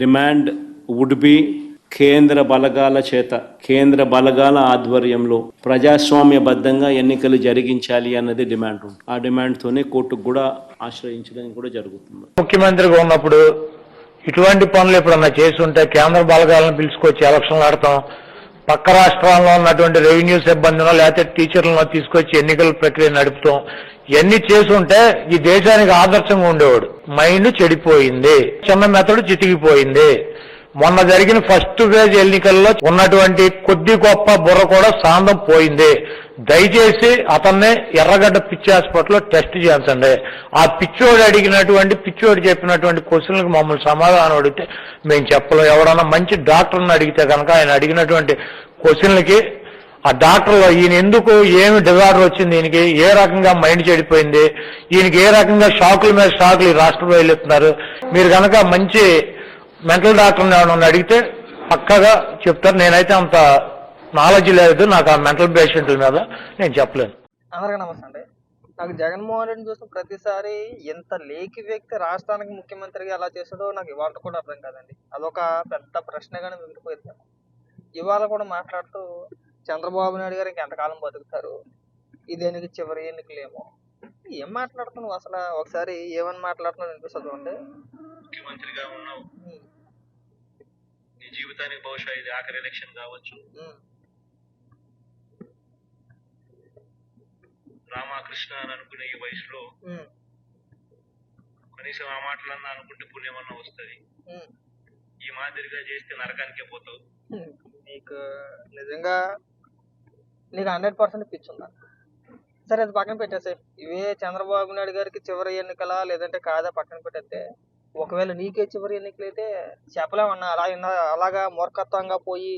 Demand would be కేంద్ర బలగాల చేత కేంద్ర బలగాల ఆధ్వర్యంలో ప్రజాస్వామ్యబద్ధంగా ఎన్నికలు జరిగించాలి అన్నది డిమాండ్ ఉంది ఆ డిమాండ్తోనే కోర్టుకు కూడా ఆశ్రయించడం కూడా జరుగుతుంది. ముఖ్యమంత్రిగా ఉన్నప్పుడు ఇటువంటి పనులు ఎప్పుడన్నా చేస్తుంటే కేంద్ర బలగాలను పిలుచుకొచ్చి ఎలక్షన్లు ఆడతాం. పక్క రాష్ట్రాల్లో ఉన్నటువంటి రెవెన్యూ సిబ్బందినో లేకపోతే టీచర్లను తీసుకొచ్చి ఎన్నికల ప్రక్రియ నడుపుతాం. ఇవన్నీ చేసుంటే ఈ దేశానికి ఆదర్శంగా ఉండేవాడు. మైండ్ చెడిపోయింది. చిన్న మెతడు చితికిపోయింది. మొన్న జరిగిన ఫస్ట్ ఫేజ్ ఎన్నికల్లో ఉన్నటువంటి కొద్ది గొప్ప బుర్ర కూడా సాందం పోయింది. దయచేసి అతన్ని ఎర్రగడ్డ పిచ్చి హాస్పిటల్లో టెస్ట్ చేయించండి. ఆ పిచ్చోడు అడిగినటువంటి పిచ్చోడు చెప్పినటువంటి క్వశ్చన్లకు మమ్మల్ని సమాధానం అడిగితే మేము చెప్పలేం. ఎవడన్నా మంచి డాక్టర్ని అడిగితే కనుక ఆయన అడిగినటువంటి క్వశ్చన్లకి ఆ డాక్టర్లో ఈయన ఎందుకు ఏమి డిజార్డర్ వచ్చింది ఈయనకి? ఏ రకంగా మైండ్ చెడిపోయింది? ఈయనకి ఏ రకంగా షాకుల మీద షాకులు ఈ రాష్ట్రంలో వెళ్ళిస్తున్నారు? మీరు కనుక మంచి మెంటల్ డాక్టర్ని ఎవరన్నా అడిగితే పక్కగా చెప్తారు. నేనైతే అంత నాలెడ్జ్ లేదు నాకు ఆ మెంటల్ పేషెంట్ల మీద. నేను చెప్పలేను. అందరికీ నమస్తే అండి. నాకు జగన్మోహన్ రెడ్డి చూసిన ప్రతిసారి ఎంత లేకి వ్యక్తి రాష్ట్రానికి ముఖ్యమంత్రిగా ఎలా చేశాడో నాకు ఇవాళ కూడా అర్థం కాదండి. అదొక పెద్ద ప్రశ్నగానే మిగిలిపోయింది. ఇవాళ కూడా మాట్లాడుతూ చంద్రబాబు నాయుడు గారు ఇంకెంతకాలం బతుకుతారు? ఈ దేనికి చివరి ఎన్నికలేమో. ఏం మాట్లాడుతున్నావు అసలు? ఒకసారి ఏమని మాట్లాడుతున్నావు వినిపిస్తుంది చూడండి ముఖ్యమంత్రిగా ఉన్నావు. నీ జీవితానికి బహుశా ఇది ఆఖరి ఎలక్షన్ కావచ్చు. రామకృష్ణ అని అనుకునే ఈ వయసులో కనీసం ఆ మాటలన్నా అనుకుంటే పుణ్యమన్నా వస్తుంది. ఈ మాదిరిగా చేస్తే నరకానికే పోతావు. నీకు నిజంగా నీకు హండ్రెడ్ పర్సెంట్ పిచ్చి ఉందా? సరే అది పక్కన పెట్టేసే ఇవే చంద్రబాబు నాయుడు గారికి చివరి ఎన్నికలా లేదంటే కాదా పక్కన పెట్టేస్తే? ఒకవేళ నీకే చివరి ఎన్నికలైతే చెప్పలేమన్నా. అలా అలాగా మూర్ఖత్వంగా పోయి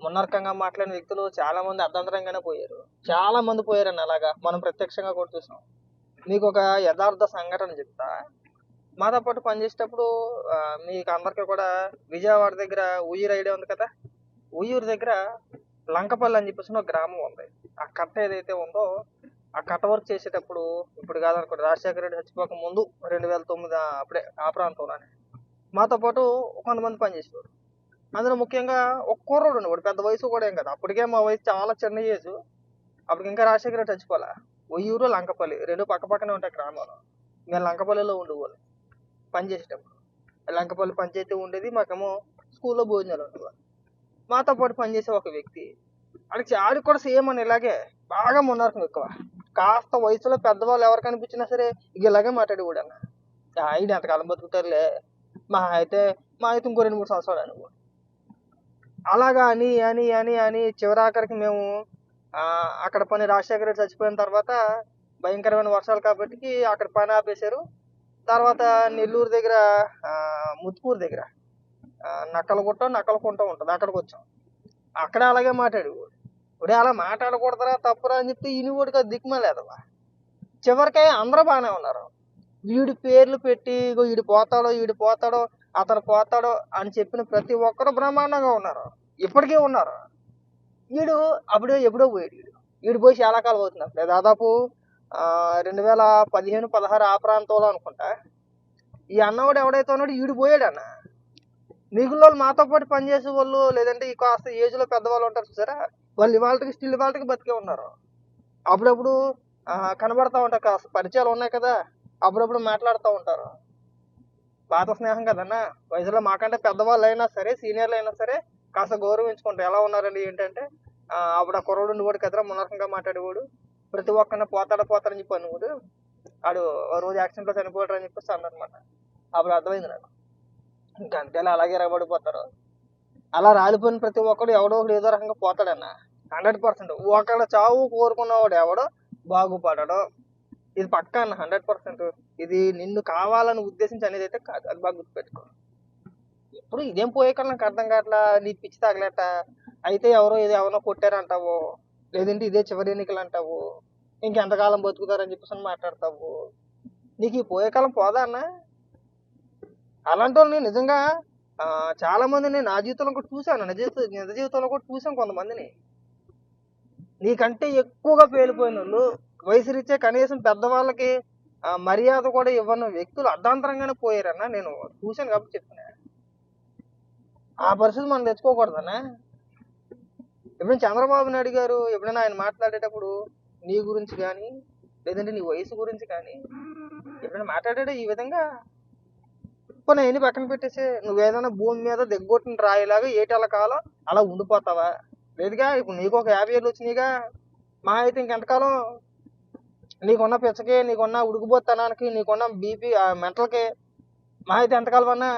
మున్నర్కంగా మాట్లాడిన వ్యక్తులు చాలా మంది అర్ధంతరంగానే పోయారు. చాలా మంది పోయారన్న అలాగా మనం ప్రత్యక్షంగా కూడా చూసాం. మీకు ఒక యథార్థ సంఘటన చెప్తా. మాతో పాటు పనిచేసేటప్పుడు మీకు అందరికీ కూడా విజయవాడ దగ్గర ఉయ్యూరు ఐడియా ఉంది కదా? ఉయ్యూరు దగ్గర లంకపల్లి అని చెప్పేసి ఒక గ్రామం ఉంది. ఆ కట్ట ఏదైతే ఉందో ఆ కట్ట వర్క్ చేసేటప్పుడు ఇప్పుడు కాదనుకోండి రాజశేఖర రెడ్డి చచ్చిపోక ముందు రెండు వేల తొమ్మిది అప్పుడే ఆ ప్రాంతంలోనే. మాతో పాటు కొంతమంది పనిచేసేవారు అందులో ముఖ్యంగా ఒక కుర్రోడు ఉండేవాడు పెద్ద వయసు కూడా ఏం కదా. అప్పటికే మా వయసు చాలా చిన్న ఏజ్ అప్పటికి ఇంకా రాజశేఖర రెడ్డి చచ్చిపోలే. ఉయ్యూరు లంకపల్లి రెండు పక్క పక్కనే ఉంటాయి గ్రామాలు. మేము లంకపల్లిలో ఉండేవాళ్ళు పనిచేసేటప్పుడు లంకపల్లి పంచాయతీ ఉండేది మాకేమో స్కూల్లో భోజనాలు ఉండేవాళ్ళు. మాతో పాటు పనిచేసే ఒక వ్యక్తి. ఆడికి ఆడికి కూడా సేమ్ అని ఇలాగే బాగా మున్నారకం ఎక్కువ. కాస్త వయసులో పెద్దవాళ్ళు ఎవరు కనిపించినా సరే ఇక ఇలాగే మాట్లాడి కూడా ఆయన ఎంతకాలం బతుకుతారులే? మా అయితే మా అయితే ఇంకో రెండు మూడు సంవత్సరాలు అనుకో. అలాగా అని అని అని అని చివరాఖరికి మేము అక్కడ పని రాజశేఖర రెడ్డి చచ్చిపోయిన తర్వాత భయంకరమైన వర్షాలు కాబట్టి అక్కడ పని ఆపేశారు. తర్వాత నెల్లూరు దగ్గర ముత్తుకూరు దగ్గర. నక్కలగుట్ట నక్కలకుంట ఉంటుంది. అక్కడికి వచ్చాం అక్కడ అలాగే మాట్లాడు ఇప్పుడు అలా మాట్లాడకూడదురా తప్పురా అని చెప్తే ఇని కూడా దిక్కుమలేదవా చివరికి అందరూ బాగానే ఉన్నారు. వీడి పేర్లు పెట్టి ఇగో వీడు పోతాడో వీడు పోతాడో అతను పోతాడో అని చెప్పిన ప్రతి ఒక్కరు బ్రహ్మాండంగా ఉన్నారు. ఇప్పటికీ ఉన్నారు. వీడు అప్పుడే ఎప్పుడో పోయాడు వీడు వీడు పోయి చాలా కాలం అవుతున్నప్పుడు దాదాపు రెండు వేల పదిహేను పదహారు ఆ ప్రాంతంలో అనుకుంటా. ఈ అన్నవాడు ఎవడైతే ఉన్నాడు వీడు పోయాడు అన్న మిగిలిన వాళ్ళు మాతో పాటు పనిచేసే వాళ్ళు లేదంటే ఈ కాస్త ఏజ్లో పెద్దవాళ్ళు ఉంటారు చూసారా? వాళ్ళు ఇవాళకి స్టిల్ ఇవాళకి బతికే ఉన్నారు. అప్పుడప్పుడు కనబడతా ఉంటారు. కాస్త పరిచయాలు ఉన్నాయి కదా అప్పుడప్పుడు మాట్లాడుతూ ఉంటారు. పాత స్నేహం కదన్నా? వయసులో మాకంటే పెద్దవాళ్ళు అయినా సరే సీనియర్లు అయినా సరే కాస్త గౌరవించుకుంటారు. ఎలా ఉన్నారండి? ఏంటంటే అప్పుడు ఆ కుర్రోడు ఉండేవాడు కదరా మునరకంగా మాట్లాడేవాడు. ప్రతి ఒక్కరిని పోతాడ పోతాడని చెప్పి అనుకోడు ఆడు రోజు యాక్సిడెంట్లో చనిపోతాడు అని చెప్పేసి అన్నమాట. అప్పుడు అర్థమైంది నాకు. ఇంకా అలాగే ఎరబడిపోతారు అలా రాలిపోయిన ప్రతి ఒక్కడు ఎవడో ఒకడు ఏదో రకంగా పోతాడన్న. Hundred percent. ఒకళ్ళ చావు కోరుకున్నవాడు ఎవడో బాగుపడడు. ఇది పక్కా అన్న హండ్రెడ్ పర్సెంట్. ఇది నిన్ను కావాలని ఉద్దేశించి అనేది అయితే కాదు. అది బాగా గుర్తుపెట్టుకో. ఇప్పుడు ఇదేం పోయే కన్నా నాకు అర్థం కావట్లా నీ పిచ్చి తాగలేట. అయితే ఎవరో ఏదో ఎవరో కొట్టారంటావు. లేదంటే ఇదే చివరి ఎన్నికలు అంటావు ఇంకెంతకాలం బతుకుతారని చెప్పేసి మాట్లాడతావు. నీకు ఈ పోయే కాలం పోదా అన్న? అలాంటి వాళ్ళని నిజంగా చాలామంది చాలా మందిని నా జీవితంలో కూడా చూశాను. నిజ నిజ జీవితంలో కూడా చూశాను కొంతమందిని. నీకంటే ఎక్కువగా పేలిపోయిన వాళ్ళు వయసు రీత్యా కనీసం పెద్దవాళ్ళకి మర్యాద కూడా ఇవ్వని వ్యక్తులు అర్ధాంతరంగానే పోయారన్న నేను చూశాను కాబట్టి చెప్తున్నా. ఆ పరిస్థితి మనం తెచ్చుకోకూడదన్నా. ఎప్పుడైనా చంద్రబాబు నాయుడు గారు ఎప్పుడైనా ఆయన మాట్లాడేటప్పుడు నీ గురించి కానీ లేదంటే నీ వయసు గురించి కానీ ఎప్పుడైనా మాట్లాడాడు ఈ విధంగా పోనీ ఎన్ని పక్కన పెట్టేసి నువ్వేదైనా భూమి మీద దిగ్గొట్టిన రాయిలాగా ఏటల కాలం అలా ఉండిపోతావా? లేదుగా ఇప్పుడు నీకు ఒక యాభై ఏళ్ళు వచ్చినాయిగా. మా అయితే ఇంకెంతకాలం? నీకున్న పిచ్చకి నీకున్న ఉడికిపోతనానికి నీకున్న బీపీ మెంటల్కి మహా అయితే ఎంతకాలం అన్నా?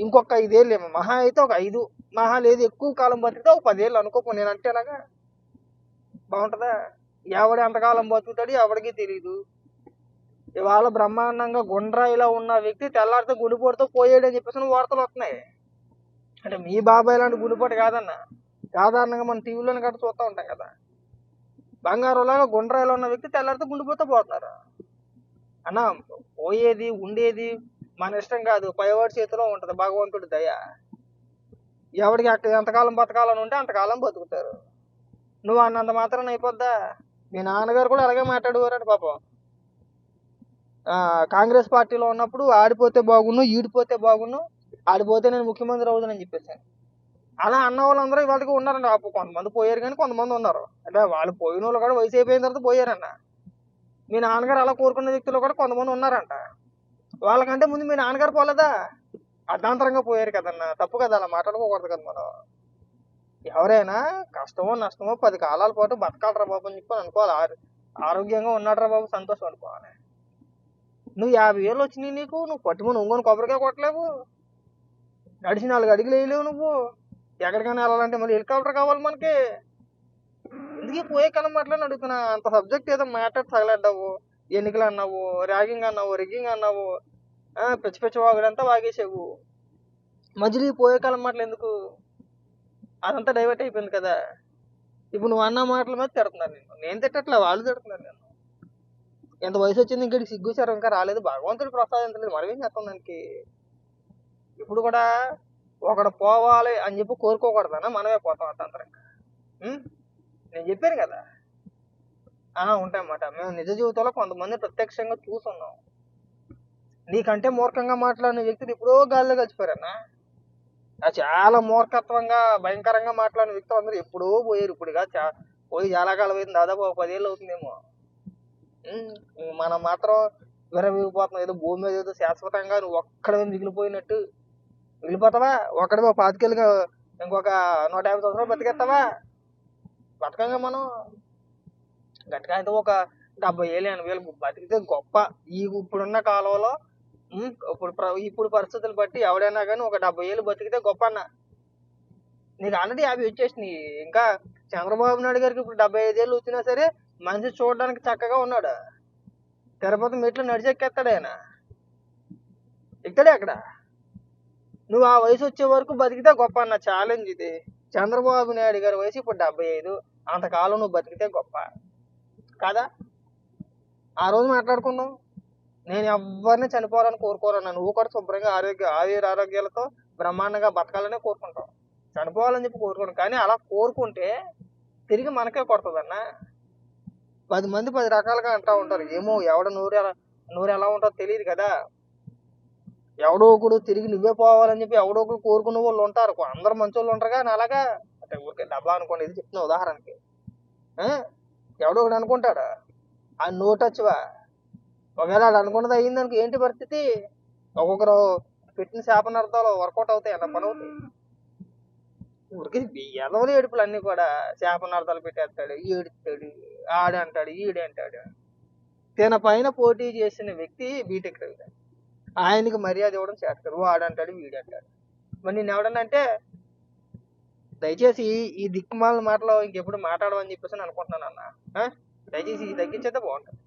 ఇంకొక ఐదేళ్ళు ఏమో మహా అయితే ఒక ఐదు. మహా లేదు ఎక్కువ కాలం బతికితే ఒక పదేళ్ళు అనుకోపో నేను అంటే అలాగా బాగుంటుందా? ఎవడు ఎంతకాలం బతుకుతాడు ఎవడికి తెలియదు ఇవాళ బ్రహ్మాండంగా గుండ్రాయిలా ఉన్న వ్యక్తి తెల్లారితో గుడిపోటుతో పోయాడు అని చెప్పేసి వార్తలు వస్తున్నాయి. అంటే మీ బాబాయ్ లాంటి గుండెపోటు కాదన్న. సాధారణంగా మన టీవీలోనే గట్రా చూస్తూ ఉంటాం కదా. బంగారంలాగా గుండ్రాయిలో ఉన్న వ్యక్తి తెల్లారితో గుండిపోతే పోతున్నారు అన్న పోయేది ఉండేది మన ఇష్టం కాదు. పైవాడి చేతిలో ఉంటుంది. భగవంతుడి దయ. ఎవడికి అక్కడ ఎంతకాలం బతకాలని ఉంటే అంతకాలం బతుకుతారు. నువ్వు అన్నంత మాత్రం అయిపోద్దా? మీ నాన్నగారు కూడా అలాగే మాట్లాడేవారంట పాపం. కాంగ్రెస్ పార్టీలో ఉన్నప్పుడు ఆడిపోతే బాగున్ను ఈడిపోతే బాగున్ను ఆడిపోతే నేను ముఖ్యమంత్రి అవుతానని చెప్పేసాను. అలా అన్న వాళ్ళందరూ ఇవాళకి ఉన్నారండి అప్పుడు కొంతమంది పోయారు కానీ కొంతమంది ఉన్నారు. అంటే వాళ్ళు పోయిన వాళ్ళు కూడా వయసు అయిపోయిన తర్వాత పోయారన్న. మీ నాన్నగారు అలా కోరుకున్న వ్యక్తులు కూడా కొంతమంది ఉన్నారంట. వాళ్ళకంటే ముందు మీ నాన్నగారు పోలేదా? అర్ధాంతరంగా పోయారు కదన్న. తప్పు కదా అలా మాట్లాడుకోకూడదు కదా మనం. ఎవరైనా కష్టమో నష్టమో పది కాలాల పాటు బతకాలరా బాబు అని చెప్పి అనుకోవాలి. ఆరోగ్యంగా ఉన్నాడరా బాబు సంతోషం అనుకోవాలి. నువ్వు యాభై ఏళ్ళు వచ్చినాయి నీకు నువ్వు కొట్టమని ఒంగోని కొబ్బరికాయ కొట్టలేవు. నడిచి నాలుగు అడుగులు వేయలేవు నువ్వు. ఎక్కడికైనా వెళ్ళాలంటే మళ్ళీ హెలికాప్టర్ కావాలి మనకి. ఎందుకు పోయే కలం మాట్లాడి అడుగుతున్నా? అంత సబ్జెక్ట్ ఏదో మ్యాటర్ తగలడ్డావు. ఎన్నికలు అన్నావు ర్యాగింగ్ అన్నావు రిగ్గింగ్ అన్నావు. పిచ్చి పిచ్చి వాగుడంతా వాగేసావు. మధ్యలో ఈ పోయే కాలం మాటలు ఎందుకు? అదంతా డైవర్ట్ అయిపోయింది కదా. ఇప్పుడు నువ్వు అన్న మాటల మీద తిడుతున్నారు నేను నేను తిట్టట్లే వాళ్ళు తిడుతున్నారు నేను ఎంత వయసు వచ్చింది ఇంకా సిగ్గుచారం ఇంకా రాలేదు. భగవంతుడు ప్రసాదించలేదు లేదు. ఏం చేస్తాం దానికి? ఇప్పుడు కూడా ఒకడు పోవాలి అని చెప్పి కోరుకోకూడదన్నా మనమే పోతాం అర్థంతరంగా నేను చెప్పాను కదా. ఆ ఉంటాయన్నమాట. మేము నిజ జీవితంలో కొంతమంది ప్రత్యక్షంగా చూసున్నాం. నీకంటే మూర్ఖంగా మాట్లాడిన వ్యక్తులు ఎప్పుడో గాల్లో కలిసిపోయారన్నా ఆ చాలా మూర్ఖత్వంగా భయంకరంగా మాట్లాడిన వ్యక్తులు అందరూ ఎప్పుడో పోయారు. ఇప్పుడుగా చా పోయి చాలా కాలం అయింది. దాదాపు ఒక పదేళ్ళు అవుతుందేమో. మనం మాత్రం విరవిగిపోతున్నాం ఏదో భూమి మీద ఏదో శాశ్వతంగా నువ్వు ఒక్కడమే మిగిలిపోయినట్టు మిగిలిపోతావా? ఒక్కడమే పాతికేళ్ళుగా ఇంకొక నూట యాభై సంవత్సరాలు బతికేస్తావా? బతకంగా మనం. గట్టిగా అయితే ఒక డెబ్బై ఏళ్ళు ఎనభై ఏళ్ళు బతికితే గొప్ప. ఈ ఇప్పుడున్న కాలంలో ఇప్పుడు ప్ర- ఇప్పుడు పరిస్థితులు బట్టి ఎవడైనా కానీ ఒక డెబ్బై ఏళ్ళు బతికితే గొప్ప అన్న. నీకు ఆల్రెడీ యాభై వచ్చేసినాయి. ఇంకా చంద్రబాబు నాయుడు గారికి ఇప్పుడు డెబ్బై ఐదు ఏళ్ళు వచ్చినా సరే మనిషి చూడడానికి చక్కగా ఉన్నాడు. తిరుపతి మెట్లు నడిచెక్కేస్తాడు ఆయన. ఇక్కడే అక్కడ? నువ్వు ఆ వయసు వచ్చే వరకు బతికితే గొప్ప అన్న ఛాలెంజ్ ఇది. చంద్రబాబు నాయుడు గారి వయసు ఇప్పుడు డెబ్బై ఐదు. అంతకాలం నువ్వు బతికితే గొప్ప. కాదా? ఆ రోజు మాట్లాడుకుందాం నేను ఎవరిని చనిపోవాలని కోరుకోరన్నా నువ్వు కూడా శుభ్రంగా ఆరోగ్య ఆయుర ఆరోగ్యాలతో బ్రహ్మాండంగా బతకాలనే కోరుకుంటావు చనిపోవాలని చెప్పి కోరుకోను. కానీ అలా కోరుకుంటే తిరిగి మనకే కొడుతుందన్నా. పది మంది పది రకాలుగా అంటూ ఉంటారు. ఏమో ఎవడ నూరు ఎలా నూరు ఎలా ఉంటుందో తెలియదు కదా. ఎవడో ఒకడు తిరిగి నువ్వే పోవాలని చెప్పి ఎవడో ఒకడు కోరుకునే వాళ్ళు ఉంటారు. అందరు మంచి వాళ్ళు ఉంటారు కానీ అలాగా. అంటే ఊరికే డబ్బా అనుకోండి. ఇది చెప్తున్నా ఉదాహరణకి. ఎవడో ఒకడు అనుకుంటాడు? ఆ నో టచ్వా ఒకవేళ అది అనుకున్నది అయ్యింది అనుకో ఏంటి పరిస్థితి? ఒక్కొక్కరు పెట్టిన శాపనార్థాలు వర్కౌట్ అవుతాయి. అన్న పని అవుతాయి. ఊరికి ఎదవలు ఏడుపులు అన్నీ కూడా శాపనార్థాలు పెట్టేస్తాడు ఏడుస్తాడు. ఆడంటాడు అంటాడు అంటాడు తన పైన పోటీ చేసిన వ్యక్తి బీటెక్ రవి గారు. ఆయనకి మర్యాద ఇవ్వడం చేస్తారు ఆడంటాడు అంటాడు మరి నేను ఎవడన్నా అంటే దయచేసి ఈ- ఈ దిక్కుమాల మాటలో ఇంకెప్పుడు మాట్లాడమని చెప్పేసి నేను అనుకుంటున్నాను అన్న. దయచేసి ఇది తగ్గించేస్తే బాగుంటుంది.